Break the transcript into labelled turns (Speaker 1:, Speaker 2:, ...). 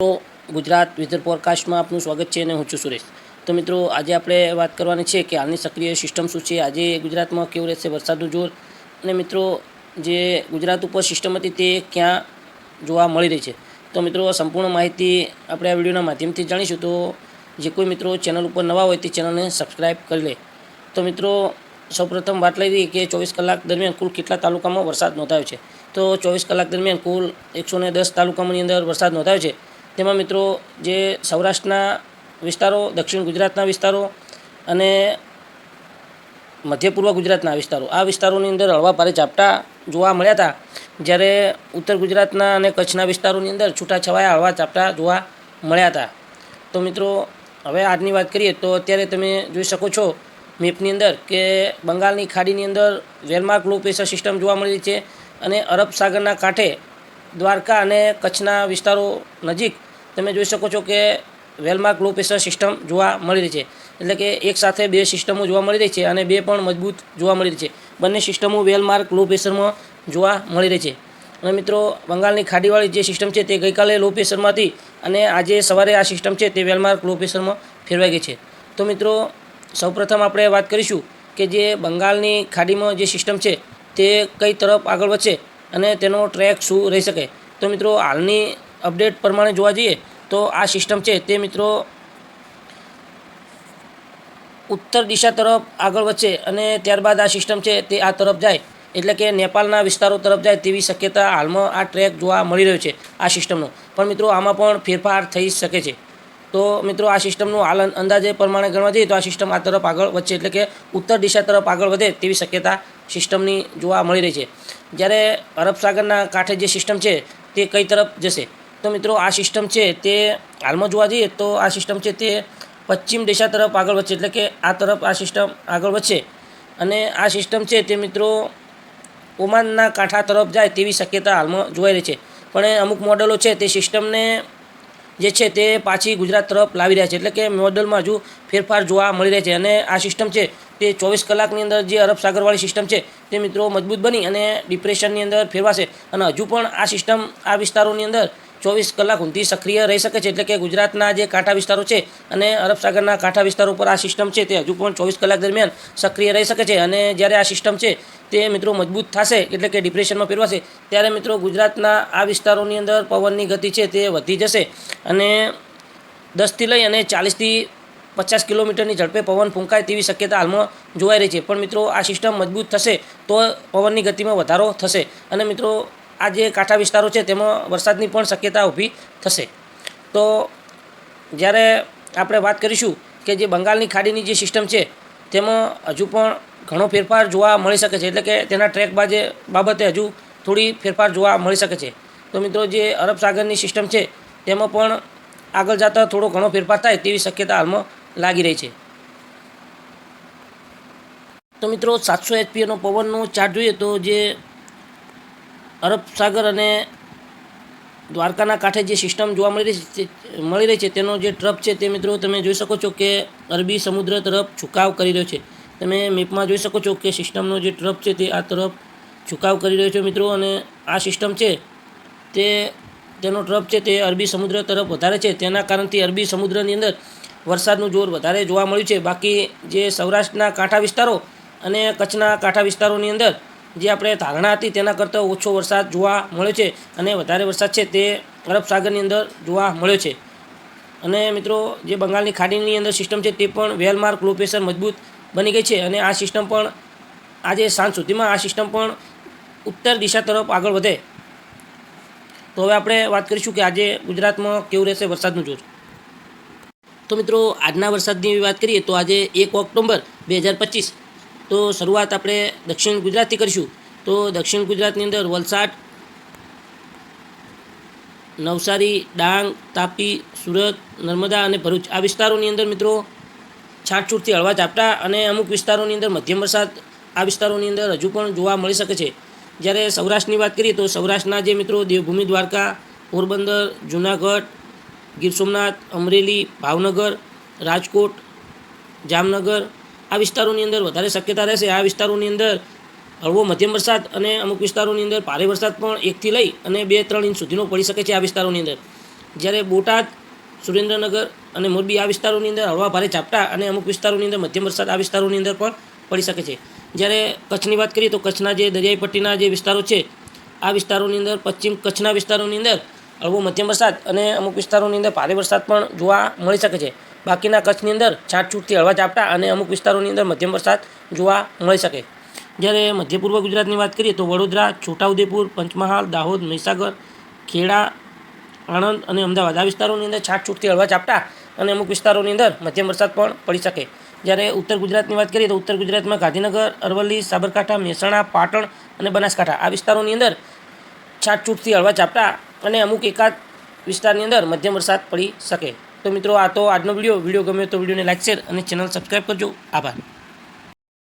Speaker 1: તો ગુજરાત વેધર ફોરકાસ્ટમાં આપનું સ્વાગત છે અને હું છું સુરેશ. તો મિત્રો, આજે આપણે વાત કરવાની છે કે હાલની સક્રિય સિસ્ટમ શું છે? આજે ગુજરાતમાં કેવું રહેશે? વરસાદનું જોર. અને મિત્રો, જે ગુજરાત ઉપર સિસ્ટમ હતી તે ક્યાં જોવા મળી રહી છે? તો મિત્રો, સંપૂર્ણ માહિતી આપણે આ વિડીયોના માધ્યમથી જાણીશું. તો જે કોઈ મિત્રો ચેનલ ઉપર નવા હોય તે ચેનલને સબસ્ક્રાઈબ કરી લે. તો મિત્રો, સૌપ્રથમ વાત લઈ રહી કે ચોવીસ કલાક દરમિયાન કુલ કેટલા તાલુકામાં વરસાદ નોંધાયો છે? તો ચોવીસ કલાક દરમિયાન કુલ એકસો દસ તાલુકાઓની અંદર વરસાદ નોંધાયો છે. તેમાં મિત્રો જે સૌરાષ્ટ્રના વિસ્તારો, દક્ષિણ ગુજરાતના વિસ્તારો અને મધ્ય પૂર્વ ગુજરાતના વિસ્તારો, આ વિસ્તારોની અંદર હળવા ભારે ઝાપટા જોવા મળ્યા હતા. જ્યારે ઉત્તર ગુજરાતના અને કચ્છના વિસ્તારોની અંદર છૂટાછવાયા હળવા ઝાપટા જોવા મળ્યા હતા. તો મિત્રો, હવે આજની વાત કરીએ તો અત્યારે તમે જોઈ શકો છો મેપની અંદર કે બંગાળની ખાડીની અંદર વેલમાર્ક લો પ્રેશર સિસ્ટમ જોવા મળી છે અને અરબ સાગરના કાંઠે દ્વારકા અને કચ્છના વિસ્તારો નજીક તમે જોઈ શકો છો કે વેલમાર્ક લો પ્રેશર સિસ્ટમ જોવા મળી રહી છે. એટલે કે એક સાથે બે સિસ્ટમો જોવા મળી રહી છે અને બે પણ મજબૂત જોવા મળી રહી છે. બંને સિસ્ટમો વેલમાર્ક લો પ્રેશરમાં જોવા મળી રહી છે. અને મિત્રો, બંગાળની ખાડીવાળી જે સિસ્ટમ છે તે ગઈકાલે લો પ્રેશરમાં હતી અને આજે સવારે આ સિસ્ટમ છે તે વેલમાર્ક લો પ્રેશરમાં ફેરવાઈ ગઈ છે. તો મિત્રો, સૌપ્રથમ આપણે વાત કરીશું કે જે બંગાળની ખાડીમાં જે સિસ્ટમ છે તે કઈ તરફ આગળ વધશે અને તેનો ટ્રેક શું રહી શકે? તો મિત્રો, હાલની અપડેટ પ્રમાણે જોવા જઈએ, તો આ સિસ્ટમ છે તે મિત્રો ઉત્તર દિશા તરફ આગળ વધશે અને ત્યારબાદ આ સિસ્ટમ છે તે આ તરફ જાય. એટલે કે નેપાળના વિસ્તારો તરફ જાય તેવી શક્યતા હાલમાં આ ટ્રેક જોવા મળી રહ્યો છે આ સિસ્ટમનો પણ મિત્રો, આમાં પણ ફેરફાર થઈ શકે છે. તો મિત્રો આ સિસ્ટમનું હાલ અંદાજે પ્રમાણે ગણવા જઈએ તો આ સિસ્ટમ આ તરફ આગળ વધશે એટલે કે ઉત્તર દિશા તરફ આગળ વધે તેવી શક્યતા સિસ્ટમની જોવા મળી રહી છે. જ્યારે અરબ સાગરના કાંઠે જે સિસ્ટમ છે તે કઈ તરફ જશે? તો મિત્રો આ સિસ્ટમ છે તે હાલમાં જોવા જઈએ તો આ સિસ્ટમ છે તે પશ્ચિમ દિશા તરફ આગળ વધશે એટલે કે આ તરફ આ સિસ્ટમ આગળ વધશે. અને આ સિસ્ટમ છે તે મિત્રો ઓમાનના કાંઠા તરફ જાય તેવી શક્યતા હાલમાં જોવાઈ રહી છે. પણ અમુક મોડેલો છે તે સિસ્ટમને જે છે તે પાછી ગુજરાત તરફ લાવી રહ્યા છે. એટલે કે મોડલમાં હજુ ફેરફાર જોવા મળી રહે છે. અને આ સિસ્ટમ છે તે ચોવીસ કલાકની અંદર જે અરબ સાગરવાળી સિસ્ટમ છે તે મિત્રો મજબૂત બની અને ડિપ્રેશનની અંદર ફેરવાશે. અને હજુ પણ આ સિસ્ટમ આ વિસ્તારોની અંદર ચોવીસ કલાક ઊંધી સક્રિય રહી શકે છે એટલે કે ગુજરાતના જે કાંઠા વિસ્તારો છે અને અરબ સાગરના કાંઠા વિસ્તારો ઉપર આ સિસ્ટમ છે તે હજુ પણ ચોવીસ કલાક દરમિયાન સક્રિય રહી શકે છે અને જ્યારે આ સિસ્ટમ છે તે મિત્રો મજબૂત થશે એટલે કે ડિપ્રેશનમાં ફેરવાશે, ત્યારે મિત્રો ગુજરાતના આ વિસ્તારોની અંદર પવનની ગતિ છે તે વધી જશે અને દસથી લઈ અને ચાલીસથી પચાસ કિલોમીટરની ઝડપે પવન ફૂંકાય તેવી શક્યતા હાલમાં જોવાઈ રહી છે. પણ મિત્રો આ સિસ્ટમ મજબૂત થશે તો પવનની ગતિમાં વધારો થશે અને મિત્રો આ જે કાંઠા વિસ્તારો છે તેમાં વરસાદની પણ શક્યતા ઊભી થશે. તો જ્યારે આપણે વાત કરીશું કે જે બંગાળની ખાડીની જે સિસ્ટમ છે, તેમાં હજુ પણ ઘણો ફેરફાર જોવા મળી શકે છે. એટલે કે તેના ટ્રેક બાજે બાબતે હજુ થોડી ફેરફાર જોવા મળી શકે છે. તો મિત્રો, જે અરબ સાગરની સિસ્ટમ છે, તેમાં પણ આગળ જતાં થોડો ઘણો ફેરફાર થાય તેવી શક્યતા હાલમાં લાગી રહી છે. તો મિત્રો, સાતસો એચપીએનો પવનનો ચાર્ટ જોઈએ તો જે અરબ સાગર અને દ્વારકાના કાંઠે જે સિસ્ટમ જોવા મળી રહી છે, મળી રહી છે, તેનો જે ટ્રપ છે તે મિત્રો તમે જોઈ શકો છો કે અરબી સમુદ્ર તરફ ઝુકાવ કરી રહ્યો છે. તમે મેપમાં જોઈ શકો છો કે સિસ્ટમનો જે ટ્રપ છે તે આ તરફ ઝુકાવ કરી રહ્યો છે મિત્રો અને આ સિસ્ટમ છે તે, તેનો ટ્રપ છે તે અરબી સમુદ્ર તરફ વધારે છે. તેના કારણથી અરબી સમુદ્રની અંદર વરસાદનું જોર વધારે જોવા મળ્યું છે. બાકી જે સૌરાષ્ટ્રના કાંઠા વિસ્તારો અને કચ્છના કાંઠા વિસ્તારોની અંદર જે આપણે ધારણા હતી તેના કરતાં ઓછો વરસાદ જોવા મળ્યો છે અને વધારે વરસાદ છે તે અરબ સાગરની અંદર જોવા મળ્યો છે. અને મિત્રો, જે બંગાળની ખાડીની અંદર સિસ્ટમ છે તે પણ વેલમાર્ક લો પ્રેશર મજબૂત બની ગઈ છે અને આ સિસ્ટમ પણ આજે સાંજ સુધીમાં આ સિસ્ટમ પણ ઉત્તર દિશા તરફ આગળ વધે. તો હવે આપણે વાત કરીશું કે આજે ગુજરાતમાં કેવું રહેશે વરસાદનું જોર. તો મિત્રો, આજના વરસાદની વાત કરીએ તો આજે એક ઓક્ટોબર બે હજાર પચીસ તો શરૂઆત આપણે દક્ષિણ ગુજરાતથી કરીશું. તો દક્ષિણ ગુજરાતની અંદર વલસાડ, નવસારી, ડાંગ, તાપી, સુરત, નર્મદા અને ભરૂચ. આ વિસ્તારોની અંદર મિત્રો છાટછૂટથી હળવા ઝાપટા અને અમુક વિસ્તારોની અંદર મધ્યમ વરસાદ આ વિસ્તારોની અંદર હજુ પણ જોવા મળી શકે છે. જ્યારે સૌરાષ્ટ્રની વાત કરીએ તો સૌરાષ્ટ્રના જે મિત્રો દેવભૂમિ દ્વારકા, પોરબંદર, જૂનાગઢ, ગીર સોમનાથ, અમરેલી, ભાવનગર, રાજકોટ, જામનગર આ વિસ્તારોની અંદર વધારે શક્યતા રહેશે. આ વિસ્તારોની અંદર હળવો મધ્યમ વરસાદ અને અમુક વિસ્તારોની અંદર ભારે વરસાદ પણ એકથી લઈ અને બે ત્રણ ઇંચ સુધીનો પડી શકે છે આ વિસ્તારોની અંદર. જ્યારે બોટાદ, સુરેન્દ્રનગર અને મોરબી આ વિસ્તારોની અંદર હળવા ભારે ઝાપટા અને અમુક વિસ્તારોની અંદર મધ્યમ વરસાદ આ વિસ્તારોની અંદર પણ પડી શકે છે. જ્યારે કચ્છની વાત કરીએ તો કચ્છના જે દરિયાઈ પટ્ટીના જે વિસ્તારો છે, આ વિસ્તારોની અંદર પશ્ચિમ કચ્છના વિસ્તારોની અંદર હળવો મધ્યમ વરસાદ અને અમુક વિસ્તારોની અંદર ભારે વરસાદ પણ જોવા મળી શકે છે. બાકીના કચ્છની અંદર છાંટછૂટથી હળવા ઝાપટા અને અમુક વિસ્તારોની અંદર મધ્યમ વરસાદ જોવા મળી શકે. જ્યારે મધ્ય પૂર્વ ગુજરાતની વાત કરીએ તો વડોદરા, છોટાઉદેપુર, પંચમહાલ, દાહોદ, મહીસાગર, ખેડા, આણંદ અને અમદાવાદ આ વિસ્તારોની અંદર છાંટછૂટથી હળવા ઝાપટા અને અમુક વિસ્તારોની અંદર મધ્યમ વરસાદ પણ પડી શકે. જ્યારે ઉત્તર ગુજરાતની વાત કરીએ તો ઉત્તર ગુજરાતમાં ગાંધીનગર, અરવલ્લી, સાબરકાંઠા, મહેસાણા, પાટણ અને બનાસકાંઠા આ વિસ્તારોની અંદર છાંટછૂટથી હળવા ઝાપટા અને અમુક એકાદ વિસ્તારની અંદર મધ્યમ વરસાદ પડી શકે. તો મિત્રો આ તો આજનો વીડિયો. વીડિયો ગમ્યો તો વિડીયોને લાઈક શેર અને ચેનલ સબસ્ક્રાઈબ કરજો. આભાર.